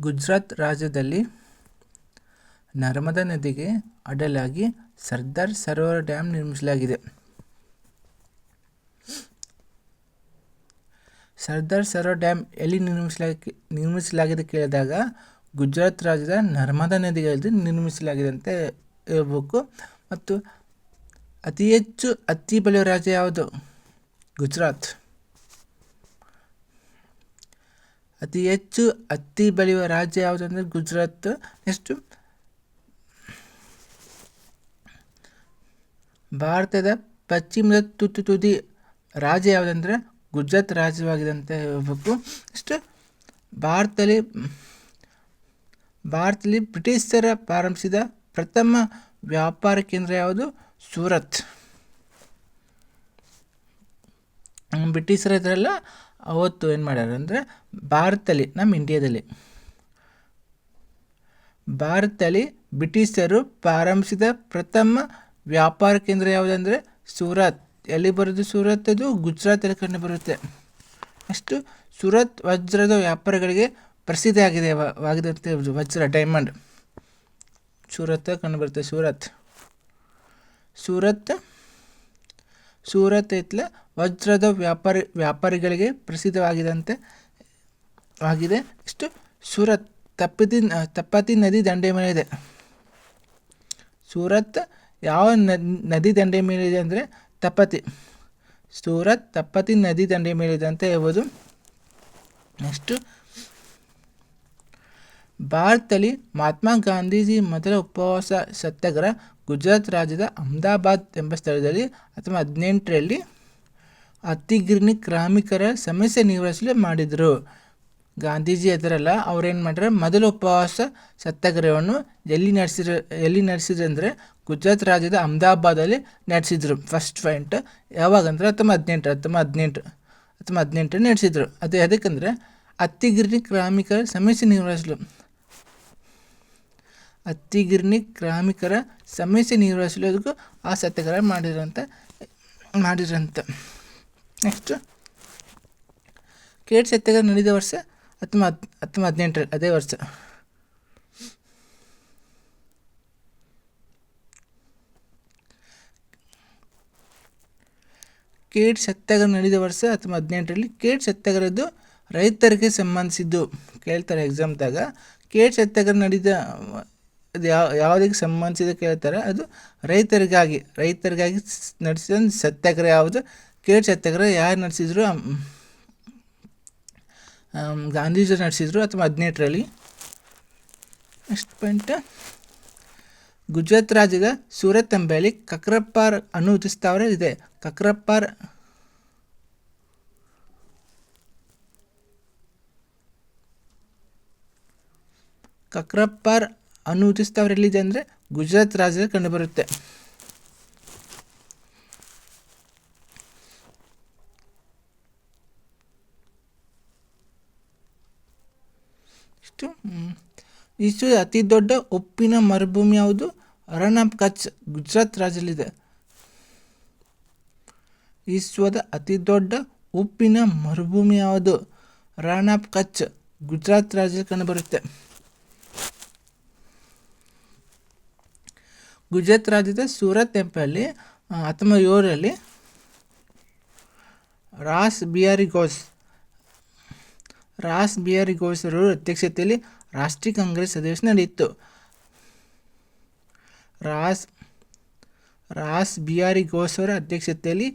ಗುಜರಾತ್ ರಾಜ್ಯದಲ್ಲಿ ನರ್ಮದಾ ನದಿಗೆ ಅಡ್ಡಲಾಗಿ ಸರ್ದಾರ್ ಸರೋವರ ಡ್ಯಾಮ್ ನಿರ್ಮಿಸಲಾಗಿದೆ. ಸರ್ದಾರ್ ಸರೋವರ ಡ್ಯಾಮ್ ಎಲ್ಲಿ ನಿರ್ಮಿಸಲಾಗಿ, ನಿರ್ಮಿಸಲಾಗಿದೆ ಕೇಳಿದಾಗ ಗುಜರಾತ್ ರಾಜ್ಯದ ನರ್ಮದಾ ನದಿಗಳಲ್ಲಿ ನಿರ್ಮಿಸಲಾಗಿದೆ ಅಂತ ಹೇಳ್ಬೇಕು. ಮತ್ತು ಅತಿ ಹೆಚ್ಚು ಹತ್ತಿ ಬೆಳೆಯುವ ರಾಜ್ಯ ಯಾವುದು? ಗುಜರಾತ್. ಅತಿ ಹೆಚ್ಚು ಹತ್ತಿ ಬೆಳೆಯುವ ರಾಜ್ಯ ಯಾವುದಂದ್ರೆ ಗುಜರಾತ್. ನೆಕ್ಸ್ಟು ಭಾರತದ ಪಶ್ಚಿಮದ ತುತ್ತು ತುದಿ ರಾಜ್ಯ ಯಾವುದಂದ್ರೆ ಗುಜರಾತ್ ರಾಜ್ಯವಾಗಿದೆ ಅಂತ ಹೇಳಬೇಕು. ನೆಕ್ಸ್ಟ್ ಭಾರತದಲ್ಲಿ ಭಾರತದಲ್ಲಿ ಬ್ರಿಟಿಷರ ಪ್ರಾರಂಭಿಸಿದ ಪ್ರಥಮ ವ್ಯಾಪಾರ ಕೇಂದ್ರ ಯಾವುದು? ಸೂರತ್. ಬ್ರಿಟಿಷರ ಇದರಲ್ಲ ಅವತ್ತು ಏನು ಮಾಡ್ಯಾರ ಅಂದರೆ ಭಾರತದಲ್ಲಿ ನಮ್ಮ ಇಂಡಿಯಾದಲ್ಲಿ. ಭಾರತದಲ್ಲಿ ಬ್ರಿಟಿಷರು ಪ್ರಾರಂಭಿಸಿದ ಪ್ರಥಮ ವ್ಯಾಪಾರ ಕೇಂದ್ರ ಯಾವುದಂದರೆ ಸೂರತ್. ಎಲ್ಲಿ ಬರೋದು ಸೂರತ್? ಅದು ಗುಜರಾತಲ್ಲಿ ಕಂಡು ಬರುತ್ತೆ. ಅಷ್ಟು ಸೂರತ್ ವಜ್ರದ ವ್ಯಾಪಾರಗಳಿಗೆ ಪ್ರಸಿದ್ಧಿ ಆಗಿದೆ ವಜ್ರ ಡೈಮಂಡ್ ಸೂರತ್ ಕಂಡು ಬರುತ್ತೆ, ಸೂರತ್. ಸೂರತ್ ಸೂರತ್ ಎತ್ಲ ವಜ್ರದ ವ್ಯಾಪಾರಿ, ವ್ಯಾಪಾರಿಗಳಿಗೆ ಪ್ರಸಿದ್ಧವಾಗಿದಂತೆ ಆಗಿದೆ. ಇಷ್ಟು ಸೂರತ್ ತಪ್ಪತಿ ತಪ್ಪತಿ ನದಿ ದಂಡೆ ಮೇಲಿದೆ ಸೂರತ್ ಯಾವ ನದಿ ದಂಡೆ ಮೇಲಿದೆ ಅಂದರೆ ತಪ್ಪತಿ. ಸೂರತ್ ತಪ್ಪತಿ ನದಿ ದಂಡೆ ಮೇಲಿದೆ ಅಂತ ಹೇಳ್ಬೋದು. ನೆಕ್ಸ್ಟು ಭಾರತದಲ್ಲಿ ಮಹಾತ್ಮ ಗಾಂಧೀಜಿ ಮೊದಲ ಉಪವಾಸ ಸತ್ಯಾಗ್ರಹ ಗುಜರಾತ್ ರಾಜ್ಯದ ಅಹಮದಾಬಾದ್ ಎಂಬ ಸ್ಥಳದಲ್ಲಿ ಅಥವಾ ಹದಿನೆಂಟರಲ್ಲಿ ಅತಿಗಿರಣಿ ಕಾರ್ಮಿಕರ ಸಮಸ್ಯೆ ನಿವಾರಿಸಲು ಮಾಡಿದರು. ಗಾಂಧೀಜಿ ಅದರಲ್ಲ, ಅವ್ರೇನು ಮಾಡ್ಯಾರ ಮೊದಲ ಉಪವಾಸ ಸತ್ಯಾಗ್ರಹವನ್ನು ಎಲ್ಲಿ ನಡೆಸಿರ ಎಲ್ಲಿ ನಡೆಸಿದ್ರು ಗುಜರಾತ್ ರಾಜ್ಯದ ಅಹಮದಾಬಾದಲ್ಲಿ ನಡೆಸಿದ್ರು. ಫಸ್ಟ್ ಪಾಯಿಂಟ್ ಯಾವಾಗಂದ್ರೆ ಹತ್ತೊಂಬತ್ತು ಹದಿನೆಂಟು ಹತ್ತೊಂಬತ್ತು ಹದಿನೆಂಟು ಹತ್ತೊಂಬತ್ತು ಹದಿನೆಂಟು ನಡೆಸಿದ್ರು. ಅದು ಅದಕ್ಕಂದ್ರೆ ಅತ್ತಿಗಿರ್ನಿ ಕಾರ್ಮಿಕರ ಸಮಸ್ಯೆ ನಿವಾರಿಸಲು. ಅತ್ತಿಗಿರ್ನಿ ಗ್ರಾಮಿಕರ ಸಮಸ್ಯೆ ನಿರ್ವಹಿಸಲೋದಕ್ಕೂ ಆ ಸತ್ಯಾಗ್ರಹ ಮಾಡಿರಂತ ಮಾಡಿರಂತ ನೆಕ್ಸ್ಟು ಕೇಟ್ ಸತ್ಯಾಗ್ರಹ ನಡೆದ ವರ್ಷ ಹತ್ತೊಂಬತ್ತು ಹತ್ತೊಂಬತ್ತು ಹದಿನೆಂಟರಲ್ಲಿ ಅದೇ ವರ್ಷ. ಕೇಟ್ ಸತ್ಯಾಗ್ರಹ ನಡೆದ ವರ್ಷ ಹತ್ತೊಂಬತ್ತು ಹದಿನೆಂಟರಲ್ಲಿ ಕೇಟ್ ಸತ್ಯಾಗ್ರಹದ್ದು ರೈತರಿಗೆ ಸಂಬಂಧಿಸಿದ್ದು. ಕೇಳ್ತಾರೆ ಎಕ್ಸಾಮ್ದಾಗ ಕೇಟ್ ಸತ್ಯಾಗ್ರಹ ನಡೆದ ಅದು ಯಾವ, ಯಾವುದಕ್ಕೆ ಸಂಬಂಧಿಸಿದ ಕೇಳ್ತಾರೆ, ಅದು ರೈತರಿಗಾಗಿ ರೈತರಿಗಾಗಿ ನಡೆಸಿದ ಸತ್ಯಾಗ್ರಹ ಯಾವುದು? ಕೇಳ್ ಸತ್ಯಾಗ್ರಹ ಯಾರು ನಡೆಸಿದ್ರು? ಗಾಂಧೀಜಿ ನಡೆಸಿದ್ರು ಅಥವಾ ಹದಿನೆಂಟರಲ್ಲಿ? Next point. ಗುಜರಾತ್ ರಾಜ್ಯದ ಸೂರತ್ ಎಂಬಲ್ಲಿ ಕಕ್ರಪ್ಪಾರ್ ಸ್ಥಾವರ ಇದೆ. ಕಕ್ರಪ್ಪಾರ್ ಕಕ್ರಪ್ಪಾರ್ ಎಲ್ಲಿದೆ ಅಂದರೆ ಗುಜರಾತ್ ರಾಜ್ಯದಲ್ಲಿ ಕಂಡುಬರುತ್ತೆ ಇಷ್ಟು ಇಷ್ಟು ಅತಿ ದೊಡ್ಡ ಉಪ್ಪಿನ ಮರುಭೂಮಿ ಯಾವುದು? ರಣ್ ಆಫ್ ಕಚ್ ಗುಜರಾತ್ ರಾಜ್ಯದಲ್ಲಿದೆ. ವಿಶ್ವದ ಅತಿ ದೊಡ್ಡ ಉಪ್ಪಿನ ಮರುಭೂಮಿ ಯಾವುದು? ರಣ್ ಆಫ್ ಕಚ್ ಗುಜರಾತ್ ರಾಜ್ಯದಲ್ಲಿ ಕಂಡುಬರುತ್ತೆ ಗುಜರಾತ್ ರಾಜ್ಯದ ಸೂರತ್ ಟೆಂಪಲ್ಲಿ ಹತ್ತೊಂಬತ್ತು ಏಳರಲ್ಲಿ ರಾಸ್ ಬಿಹಾರಿ ಘೋಸ್ ರಾಸ್ ಬಿಹಾರಿ ಘೋಷ್ ಅವರ ಅಧ್ಯಕ್ಷತೆಯಲ್ಲಿ ರಾಷ್ಟ್ರೀಯ ಕಾಂಗ್ರೆಸ್ ಅಧಿವೇಶನ ನಡೆಯಿತು. ರಾಸ್ ರಾಸ್ ಬಿಹಾರಿ ಘೋಷ್ ಅವರ ಅಧ್ಯಕ್ಷತೆಯಲ್ಲಿ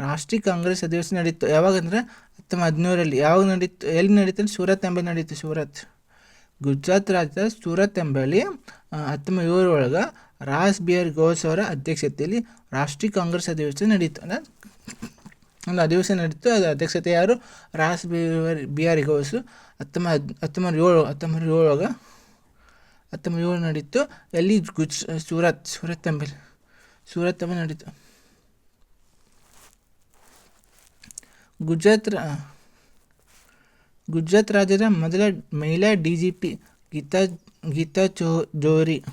ರಾಷ್ಟ್ರೀಯ ಕಾಂಗ್ರೆಸ್ ಅಧಿವೇಶನ ನಡೆಯಿತು. ಯಾವಾಗಂದ್ರೆ ಹತ್ತೊಂಬತ್ತು ಹದಿನೇಳರಲ್ಲಿ ಯಾವಾಗ ನಡೀತು ಎಲ್ಲಿ ನಡೀತು ಸೂರತ್ ಎಂಬಲ್ಲಿ ನಡೀತು ಸೂರತ್. ಗುಜರಾತ್ ರಾಜ್ಯದ ಸೂರತ್ ಎಂಬಲ್ಲಿ ಹತ್ತೊಂಬತ್ತು ಏಳರೊಳಗೆ ರಾಸ್ ಬಿಹಾರಿ ಘೋಷ್ ಅವರ ಅಧ್ಯಕ್ಷತೆಯಲ್ಲಿ ರಾಷ್ಟ್ರೀಯ ಕಾಂಗ್ರೆಸ್ ಅಧಿವೇಶನ ನಡೆಯಿತು ಅಂದರೆ ಒಂದು ಅಧಿವೇಶನ ನಡೀತು. ಅದು ಅಧ್ಯಕ್ಷತೆ ಯಾರು? ರಾಸ್ ಬಿಹಾರಿ ಬಿಹಾರಿ ಘೋಷ್. ಹತ್ತೊಂಬತ್ತು ಹತ್ತೊಂಬತ್ತು ಏಳು, ಹತ್ತೊಂಬತ್ತು ಏಳಾಗ ಹತ್ತೊಂಬತ್ತು ಏಳು ನಡೀತು. ಎಲ್ಲಿ? ಗುಜ್, ಸೂರತ್ ಸೂರತ್ ಎಂಬಲ್ಲಿ ಸೂರತ್ ಎಂಬಲ್ಲಿ ನಡೀತು. ಗುಜರಾತ್ ಗುಜರಾತ್ ರಾಜ್ಯದ ಮೊದಲ ಮಹಿಳಾ D G P Geetha Geetha ಚೋ, ಜೋರಿ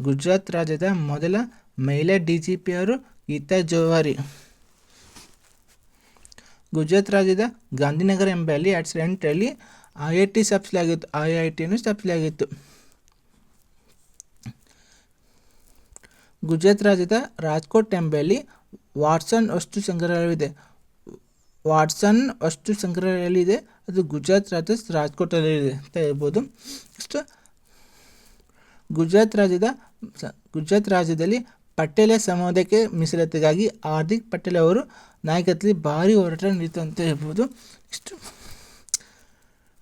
ಗುಜರಾತ್ ರಾಜ್ಯದ ಮೊದಲ ಮಹಿಳಾ ಡಿ ಜಿ ಪಿ ಅವರು ಗೀತಾ ಜೋಹರಿ. ಗುಜರಾತ್ ರಾಜ್ಯದ ಗಾಂಧಿನಗರ ಎಂಬಲ್ಲಿ ಎರಡು ಸಾವಿರದ ಎಂಟರಲ್ಲಿ ಐ ಐ ಟಿ ಸ್ಥಾಪಿಸಲಾಗಿತ್ತು. ಐ ಐ ಟಿಯನ್ನು ಸ್ಥಾಪಿಸಲಾಗಿತ್ತು. ಗುಜರಾತ್ ರಾಜ್ಯದ ರಾಜ್ಕೋಟ್ ಎಂಬಲ್ಲಿ ವಾಟ್ಸನ್ ವಸ್ತು ಸಂಗ್ರಹಾಲಯವಿದೆ. ವಾಟ್ಸನ್ ವಸ್ತು ಸಂಗ್ರಹಾಲಯವಿದೆ ಅದು ಗುಜರಾತ್ ರಾಜ್ಯದ ರಾಜ್ಕೋಟಲ್ಲಿದೆ ಅಂತ ಹೇಳ್ಬೋದು. ನೆಕ್ಸ್ಟ್ ಗುಜರಾತ್ ರಾಜ್ಯದ ಗುಜರಾತ್ ರಾಜ್ಯದಲ್ಲಿ ಪಟೇಲ ಸಮುದಾಯಕ್ಕೆ ಮೀಸಲಾತಿಗಾಗಿ ಹಾರ್ದಿಕ್ ಪಟೇಲ್ ಅವರು ನಾಯಕತ್ವದಲ್ಲಿ ಭಾರಿ ಹೋರಾಟ ನಡೀತು ಅಂತ ಹೇಳ್ಬೋದು. ಇಷ್ಟು.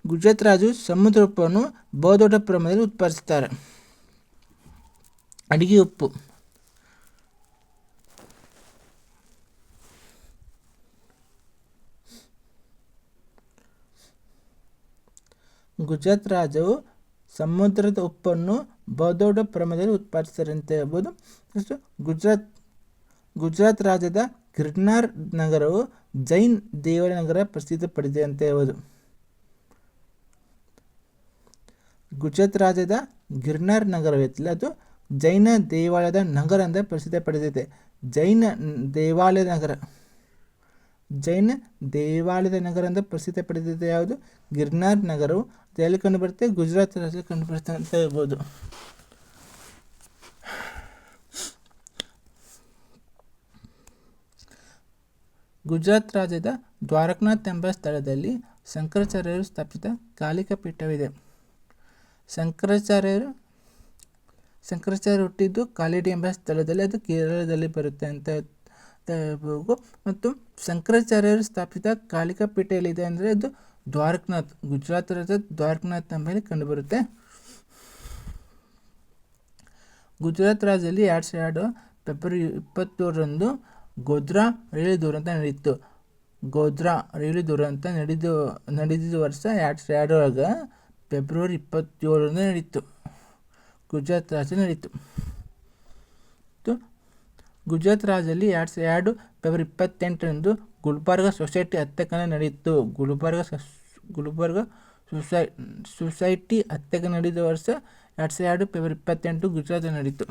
ಗುಜರಾತ್ ರಾಜ್ಯವು ಸಮುದ್ರ ಉಪ್ಪನ್ನು ಬಹುದೊಡ್ಡ ಪ್ರಮಾಣದಲ್ಲಿ ಉತ್ಪಾದಿಸುತ್ತಾರೆ. ಅಡಿಗೆ ಉಪ್ಪು. ಗುಜರಾತ್ ರಾಜ್ಯವು ಸಮುದ್ರದ ಉಪ್ಪನ್ನು ಬಹುದೊಡ್ಡ ಪ್ರಮಾಣದಲ್ಲಿ ಉತ್ಪಾದಿಸ್ತಾರೆ ಅಂತ ಹೇಳ್ಬೋದು ಗುಜರಾತ್ ಗುಜರಾತ್ ರಾಜ್ಯದ ಗಿರ್ನಾರ್ ನಗರವು ಜೈನ್ ದೇವಾಲಯ ನಗರ ಪ್ರಸಿದ್ಧ ಪಡೆದಿದೆ ಅಂತ ಹೇಳ್ಬೋದು ಗುಜರಾತ್ ರಾಜ್ಯದ ಗಿರ್ನಾರ್ ನಗರವಿತ್ತಲ್ಲ ಅದು ಜೈನ ದೇವಾಲಯದ ನಗರ ಅಂತ ಪ್ರಸಿದ್ಧ ಪಡೆದಿದೆ. ಜೈನ ದೇವಾಲಯದ ನಗರ. ಜೈನ ದೇವಾಲಯದ ನಗರ ಅಂತ ಪ್ರಸಿದ್ಧ ಪಡೆದಿದೆ ಯಾವುದು? ಗಿರ್ನಾರ್ ನಗರವು ಎಲ್ಲಿ ಕಂಡುಬರುತ್ತೆ? ಗುಜರಾತ್ ರಾಜ್ಯದಲ್ಲಿ ಕಂಡುಬರುತ್ತೆ ಅಂತ ಹೇಳ್ಬೋದು. ಗುಜರಾತ್ ರಾಜ್ಯದ ದ್ವಾರಕನಾಥ್ ಎಂಬ ಸ್ಥಳದಲ್ಲಿ ಶಂಕರಾಚಾರ್ಯರು ಸ್ಥಾಪಿಸಿದ ಕಾಲಿಕ ಪೀಠವಿದೆ. ಶಂಕರಾಚಾರ್ಯರು, ಶಂಕರಾಚಾರ್ಯ ಹುಟ್ಟಿದ್ದು ಕಾಲಿಡಿ ಎಂಬ ಸ್ಥಳದಲ್ಲಿ, ಅದು ಕೇರಳದಲ್ಲಿ ಬರುತ್ತೆ ಅಂತ ಅಂತ ಹೇಳ್ಬೋದು. ಮತ್ತು ಶಂಕರಾಚಾರ್ಯರು ಸ್ಥಾಪಿತ ಕಾಲಿಕ ಪೀಠ ಎಲ್ಲಿದೆ ಅಂದರೆ ಅದು ದ್ವಾರಕನಾಥ್ ಗುಜರಾತ್ ರಾಜ್ಯದ ದ್ವಾರಕನಾಥ್ ಮೇಲೆ ಕಂಡುಬರುತ್ತೆ. ಗುಜರಾತ್ ರಾಜ್ಯದಲ್ಲಿ ಎರಡು ಸಾವಿರ ಎರಡು ಫೆಬ್ರವರಿ ಇಪ್ಪತ್ತೇಳರಂದು ಗೋಧ್ರಾ ರೈಲು ದುರಂತ ನಡೆಯಿತು ಗೋಧ್ರಾ ರೈಲು ದುರಂತ ನಡೆದು, ನಡೆದಿದ್ದ ವರ್ಷ ಎರಡು ಸಾವಿರದ ಎರಡರೊಳಗ ಫೆಬ್ರವರಿ ಇಪ್ಪತ್ತೇಳರಂದು ನಡೀತು. ಗುಜರಾತ್ ರಾಜ್ಯ ನಡೀತು. ಗುಜರಾತ್ ರಾಜ್ಯದಲ್ಲಿ ಎರಡು ಸಾವಿರ ಎರಡು ಫೆಬ್ರವರಿ ಇಪ್ಪತ್ತೆಂಟರಂದು ಗುಲ್ಬರ್ಗ ಸೊಸೈಟಿ ಹತ್ಯಾಕಾಂಡ ನಡೆಯಿತು. ಗುಲ್ಬರ್ಗ ಗುಲ್ಬರ್ಗ ಸೊಸೈ, ಸೊಸೈಟಿ ಹತ್ಯಾಕಾಂಡ ನಡೆದ ವರ್ಷ ಎರಡು ಸಾವಿರದ ಎರಡು ಫೆಬ್ರವರಿ ಇಪ್ಪತ್ತೆಂಟು ಗುಜರಾತ್ ನಡೆಯಿತು.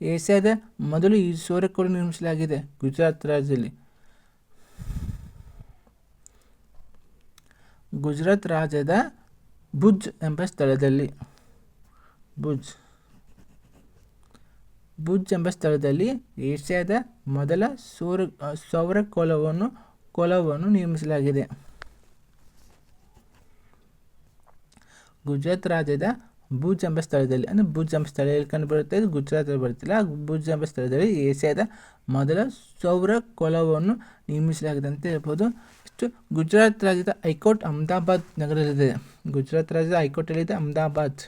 ಏಷ್ಯಾದ ಮೊದಲು ಈ ಸೌರಕೋಳು ನಿರ್ಮಿಸಲಾಗಿದೆ ಗುಜರಾತ್ ರಾಜ್ಯದಲ್ಲಿ. ಗುಜರಾತ್ ರಾಜ್ಯದ ಭುಜ್ ಎಂಬ ಸ್ಥಳದಲ್ಲಿ. ಭುಜ್. ಭುಜ್ ಎಂಬ ಸ್ಥಳದಲ್ಲಿ ಏಷ್ಯಾದ ಮೊದಲ ಸೌರ ಸೌರ ಕೋಲವನ್ನು ಕೋಲವನ್ನು ನಿರ್ಮಿಸಲಾಗಿದೆ. ಗುಜರಾತ್ ರಾಜ್ಯದ ಭುಜ್ ಎಂಬ ಸ್ಥಳದಲ್ಲಿ, ಅಂದರೆ ಭುಜ್ ಎಂಬ ಸ್ಥಳ ಎಲ್ಲಿ ಕಂಡು ಬರುತ್ತೆ ಇದು ಗುಜರಾತಲ್ಲಿ ಬರುತ್ತಿಲ್ಲ. ಭುಜ್ ಎಂಬ ಸ್ಥಳದಲ್ಲಿ ಏಷ್ಯಾದ ಮೊದಲ ಸೌರ ಕೊಲವನ್ನು ನಿರ್ಮಿಸಲಾಗಿದೆ ಅಂತ ಹೇಳ್ಬೋದು. ಇಷ್ಟು ಗುಜರಾತ್ ರಾಜ್ಯದ ಹೈಕೋರ್ಟ್ ಅಹಮದಾಬಾದ್ ನಗರದಲ್ಲಿದೆ. ಗುಜರಾತ್ ರಾಜ್ಯದ ಹೈಕೋರ್ಟ್ ಎಲ್ಲಿದೆ? ಅಹಮದಾಬಾದ್.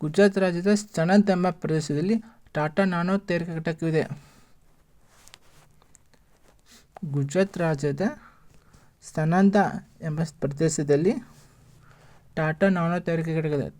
ಗುಜರಾತ್ ರಾಜ್ಯದ ಸಣದ್ ಎಂಬ ಪ್ರದೇಶದಲ್ಲಿ ಟಾಟಾ ನಾನೋ ತಯಾರಿಕಾ ಘಟಕವಿದೆ. ಗುಜರಾತ್ ರಾಜ್ಯದ ಸ್ತನಂದ ಎಂಬ ಪ್ರದೇಶದಲ್ಲಿ ಟಾಟಾ ನಾನೋ ತಯಾರಿಕಾ ಘಟಕದ